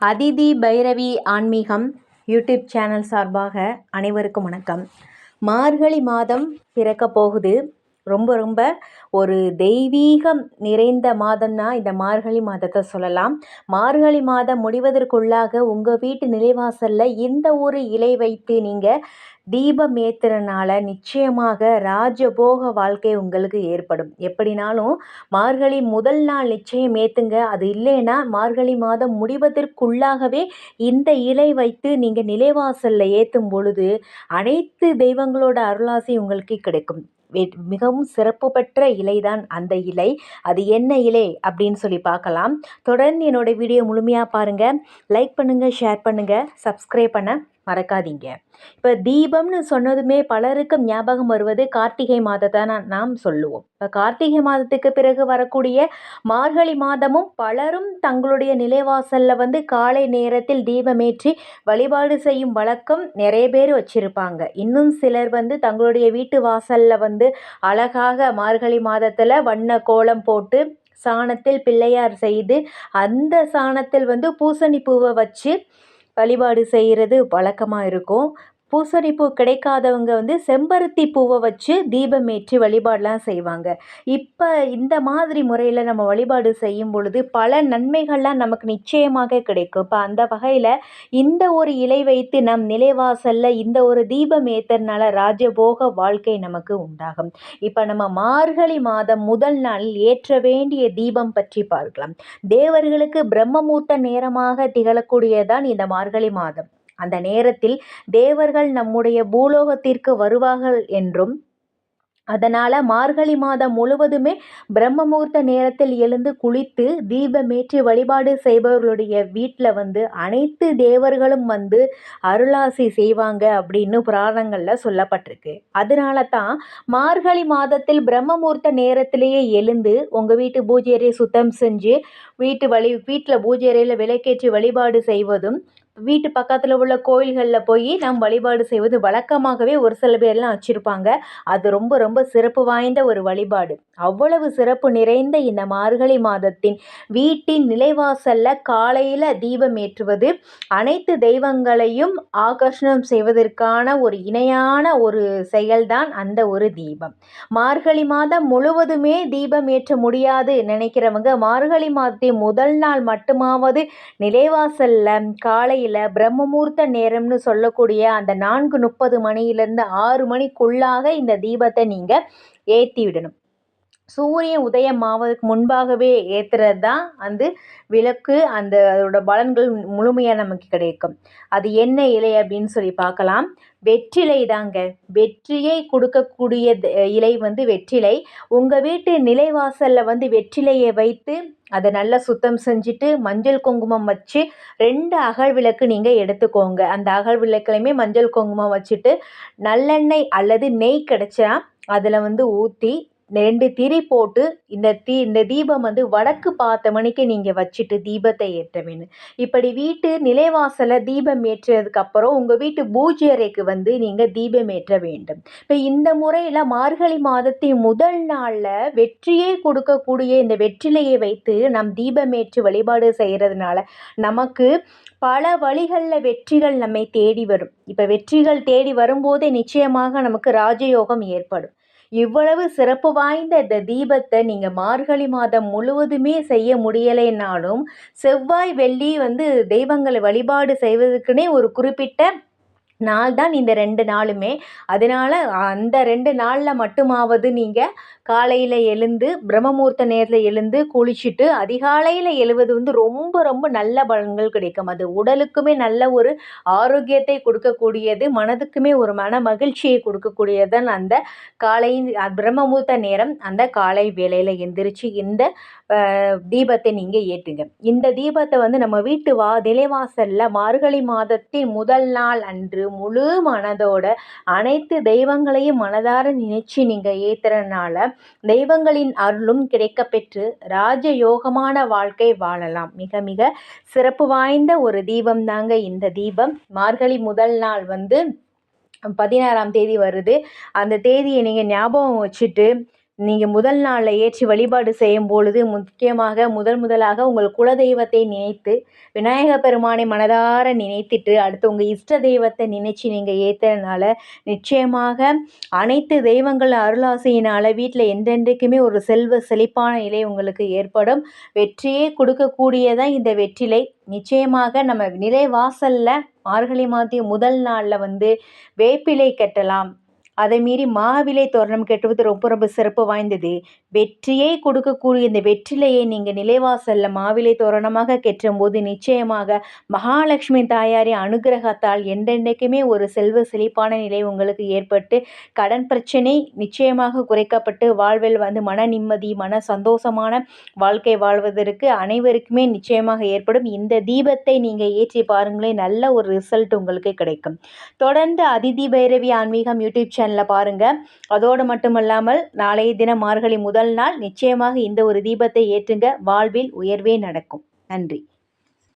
அதிதி பைரவி ஆன்மீகம் YouTube channel சார்பாக அனைவருக்கும் வணக்கம். மார்கழி மாதம் பிறக்க போகுது. ரொம்ப ரொம்ப ஒரு தெய்வீகம் நிறைந்த மாதம்னா இந்த மார்கழி மாதத்தை சொல்லலாம். மார்கழி மாதம் முடிவதற்குள்ளாக உங்கள் வீட்டு நிலைவாசலில் இந்த ஒரு இலை வைத்து நீங்கள் தீபம் நிச்சயமாக ராஜபோக வாழ்க்கை உங்களுக்கு ஏற்படும். எப்படினாலும் மார்கழி முதல் நாள் நிச்சயம் ஏற்றுங்க அது இல்லைன்னா மார்கழி மாதம் முடிவதற்குள்ளாகவே இந்த இலை வைத்து நீங்கள் நிலைவாசலில் ஏற்றும் பொழுது அனைத்து தெய்வங்களோட அருளாசி உங்களுக்கு கிடைக்கும். மிகவும் சிறப்பு பெற்ற இலை தான் அந்த இலை. அது என்ன இலை அப்படின்னு சொல்லி பார்க்கலாம். தொடர்ந்து என்னோடய வீடியோ முழுமையாக பாருங்கள் லைக் பண்ணுங்கள் ஷேர் பண்ணுங்கள் சப்ஸ்கிரைப் பண்ண மறக்காதீங்க. இப்போ தீபம்னு சொன்னதுமே பலருக்கும் ஞாபகம் வருவது கார்த்திகை மாதத்தை நாம் சொல்லுவோம். இப்போ கார்த்திகை மாதத்துக்கு பிறகு வரக்கூடிய மார்கழி மாதமும் பலரும் தங்களுடைய நிலைவாசலில் வந்து காலை நேரத்தில் தீபமேற்றி வழிபாடு செய்யும் வழக்கம் நிறைய பேர் வச்சுருப்பாங்க. இன்னும் சிலர் வந்து தங்களுடைய வீட்டு வாசலில் வந்து அழகாக மார்கழி மாதத்தில் வண்ண கோலம் போட்டு சாணத்தில் பிள்ளையார் செய்து அந்த சாணத்தில் வந்து பூசணி பூவை வச்சு வழிபாடு செய்கிறது வழக்கமாக இருக்கும். பூசணி பூ கிடைக்காதவங்க வந்து செம்பருத்தி பூவை வச்சு தீபம் ஏற்றி வழிபாடெலாம் செய்வாங்க. இப்போ இந்த மாதிரி முறையில் நம்ம வழிபாடு செய்யும் பொழுது பல நன்மைகள்லாம் நமக்கு நிச்சயமாக கிடைக்கும். இப்போ அந்த வகையில் இந்த ஒரு இலை வைத்து நம் நிலைவாசலில் இந்த ஒரு தீபம் ஏற்றுறதுனால ராஜபோக வாழ்க்கை நமக்கு உண்டாகும். இப்போ நம்ம மார்கழி மாதம் முதல் நாளில் ஏற்ற வேண்டிய தீபம் பற்றி பார்க்கலாம். தேவர்களுக்கு பிரம்மமூர்த்த நேரமாக திகழக்கூடியதான் இந்த மார்கழி மாதம். அந்த நேரத்தில் தேவர்கள் நம்முடைய பூலோகத்திற்கு வருவார்கள் என்றும் அதனால் மார்கழி மாதம் முழுவதுமே பிரம்ம முகூர்த்த நேரத்தில் எழுந்து குளித்து தீபமேற்றி வழிபாடு செய்பவர்களுடைய வீட்டில் வந்து அனைத்து தேவர்களும் வந்து அருளாசி செய்வாங்க அப்படின்னு புராணங்களில் சொல்லப்பட்டிருக்கு. அதனால தான் மார்கழி மாதத்தில் பிரம்ம முகூர்த்த நேரத்திலேயே எழுந்து உங்கள் வீட்டு பூஜை சுத்தம் செஞ்சு வீட்டு வழி வீட்டில் பூஜை அறையில் விளக்கேற்றி வழிபாடு செய்வதும் வீட்டு பக்கத்தில் உள்ள கோயில்களில் போய் நாம் வழிபாடு செய்வது வழக்கமாகவே ஒரு சில பேர்லாம் வச்சுருப்பாங்க. அது ரொம்ப ரொம்ப சிறப்பு வாய்ந்த ஒரு வழிபாடு. அவ்வளவு சிறப்பு நிறைந்த இந்த மார்கழி மாதத்தின் வீட்டின் நிலைவாசலில் காலையில் தீபம் ஏற்றுவது அனைத்து தெய்வங்களையும் ஆகர்ஷணம் செய்வதற்கான ஒரு இணையான ஒரு செயல்தான் அந்த ஒரு தீபம். மார்கழி மாதம் முழுவதுமே தீபம் ஏற்ற முடியாது நினைக்கிறவங்க மார்கழி மாதத்தின் முதல் நாள் மட்டுமாவது நிலைவாசலில் காலை காலையில் பிரம்மமூர்த்த நேரம்னு சொல்லக்கூடிய அந்த நான்கு முப்பது மணியிலேருந்து ஆறு மணிக்குள்ளாக இந்த தீபத்தை நீங்கள் ஏற்றி விடணும். சூரியன் உதயமாவதற்கு முன்பாகவே ஏற்றுறது தான் வந்து விளக்கு அந்த அதோட பலன்கள் முழுமையாக நமக்கு கிடைக்கும். அது என்ன இலை அப்படின்னு சொல்லி பார்க்கலாம். வெற்றிலை தாங்க. வெற்றியை கொடுக்கக்கூடிய இலை வந்து வெற்றிலை. உங்கள் வீட்டு நிலைவாசலில் வந்து வெற்றிலையை வைத்து அதை நல்லா சுத்தம் செஞ்சுட்டு மஞ்சள் குங்குமம் வச்சு ரெண்டு அகல் விளக்கு நீங்கள் எடுத்துக்கோங்க. அந்த அகல் விளக்குலையுமே மஞ்சள் குங்குமம் வச்சுட்டு நல்லெண்ணெய் அல்லது நெய் கிடச்சா அதில் வந்து ஊற்றி ரெண்டு திரி போட்டு இந்த தீ இந்த தீபம் வந்து வடக்கு பார்த்த மணிக்கு நீங்கள் வச்சுட்டு தீபத்தை ஏற்ற வேணும் இப்படி வீட்டு நிலைவாசலை தீபம் ஏற்றதுக்கப்புறம் உங்கள் வீட்டு பூஜை அறைக்கு வந்து நீங்கள் தீபம் ஏற்ற வேண்டும். இப்போ இந்த முறையில் மார்கழி மாதத்தின் முதல் நாளில் வெற்றியே கொடுக்கக்கூடிய இந்த வெற்றிலையை வைத்து நம் தீபம் ஏற்று வழிபாடு செய்கிறதுனால நமக்கு பல வழிகளில் வெற்றிகள் நம்மை தேடி வரும். இப்போ வெற்றிகள் தேடி வரும்போதே நிச்சயமாக நமக்கு ராஜயோகம் ஏற்படும். இவ்வளவு சிறப்பு வாய்ந்த இந்த தீபத்தை நீங்கள் மார்கழி மாதம் முழுவதுமே செய்ய முடியலைன்னாலும் செவ்வாய் வெள்ளி வந்து தெய்வங்களை வழிபாடு செய்வதற்குனே ஒரு குறிப்பிட்ட நாள் தான் இந்த ரெண்டு நாளுமே. அதனால் அந்த ரெண்டு நாளில் மட்டுமாவது நீங்கள் காலையில் எழுந்து பிரம்மமுகூர்த்த நேரத்தில் எழுந்து குளிச்சுட்டு அதிகாலையில் எழுவது வந்து ரொம்ப ரொம்ப நல்ல பலன்கள் கிடைக்கும். அது உடலுக்குமே நல்ல ஒரு ஆரோக்கியத்தை கொடுக்கக்கூடியது மனதுக்குமே ஒரு மன மகிழ்ச்சியை கொடுக்கக்கூடியதான் அந்த காலை பிரம்மமுகூர்த்த நேரம். அந்த காலை வேலையில் எந்திரிச்சு இந்த தீபத்தை நீங்கள் ஏற்றுங்க. இந்த தீபத்தை வந்து நம்ம வீட்டு வா நிலைவாசலில் மார்கழி மாதத்தின் முதல் நாள் அன்று முழு மனதோட அனைத்து தெய்வங்களையும் மனதார நினைச்சு நீங்கள் ஏற்றுறதுனால தெய்வங்களின் அருளும் கிடைக்கப்பெற்று ராஜயோகமான வாழ்க்கை வாழலாம். மிக மிக சிறப்பு வாய்ந்த ஒரு தீபம் தாங்க இந்த தீபம். மார்கழி முதல் நாள் வந்து பதினாறாம் தேதி வருது. அந்த தேதியை நீங்கள் ஞாபகம் வச்சுட்டு நீங்கள் முதல் நாளில் ஏற்றி வழிபாடு செய்யும் பொழுது முக்கியமாக முதல் முதலாக உங்கள் குலதெய்வத்தை நினைத்து விநாயக பெருமானை மனதார நினைத்துட்டு அடுத்து உங்கள் இஷ்ட தெய்வத்தை நினைச்சு நீங்கள் ஏற்றுறதுனால நிச்சயமாக அனைத்து தெய்வங்கள் அருளாசையினால் வீட்டில் என்றென்றைக்குமே ஒரு செல்வ செழிப்பான நிலை உங்களுக்கு ஏற்படும். வெற்றியே கொடுக்கக்கூடியதான் இந்த வெற்றிலை. நிச்சயமாக நம்ம நிலைவாசலில் மார்கழி மாதம் முதல் நாளில் வந்து வேப்பிலை கட்டலாம். அதை மீறி மாவிலை தோரணம் கட்டுவது ரொம்ப ரொம்ப சிறப்பு வாய்ந்தது. வெற்றியை கொடுக்கக்கூடிய இந்த வெற்றிலையை நீங்கள் நிலைவாசலில் மாவிலை தோரணமாக கெட்டும்போது நிச்சயமாக மகாலட்சுமி தாயாரி அனுகிரகத்தால் என்றென்றைக்குமே ஒரு செல்வ செழிப்பான நிலை உங்களுக்கு ஏற்பட்டு கடன் பிரச்சனை நிச்சயமாக குறைக்கப்பட்டு வாழ்வில் வந்து மன நிம்மதி மன சந்தோஷமான வாழ்க்கை வாழ்வதற்கு அனைவருக்குமே நிச்சயமாக ஏற்படும். இந்த தீபத்தை நீங்கள் ஏற்றி பாருங்களேன் நல்ல ஒரு ரிசல்ட் உங்களுக்கு கிடைக்கும். தொடர்ந்து அதிதி பைரவி ஆன்மீகம் யூடியூப் சேனலில் பாருங்கள் அதோடு மட்டுமல்லாமல் நாளைய தினம் மார்கழி முதல் முதல் நாள் நிச்சயமாக இந்த ஒரு தீபத்தை ஏற்றுங்க. வாழ்வில் உயர்வே நடக்கும். நன்றி.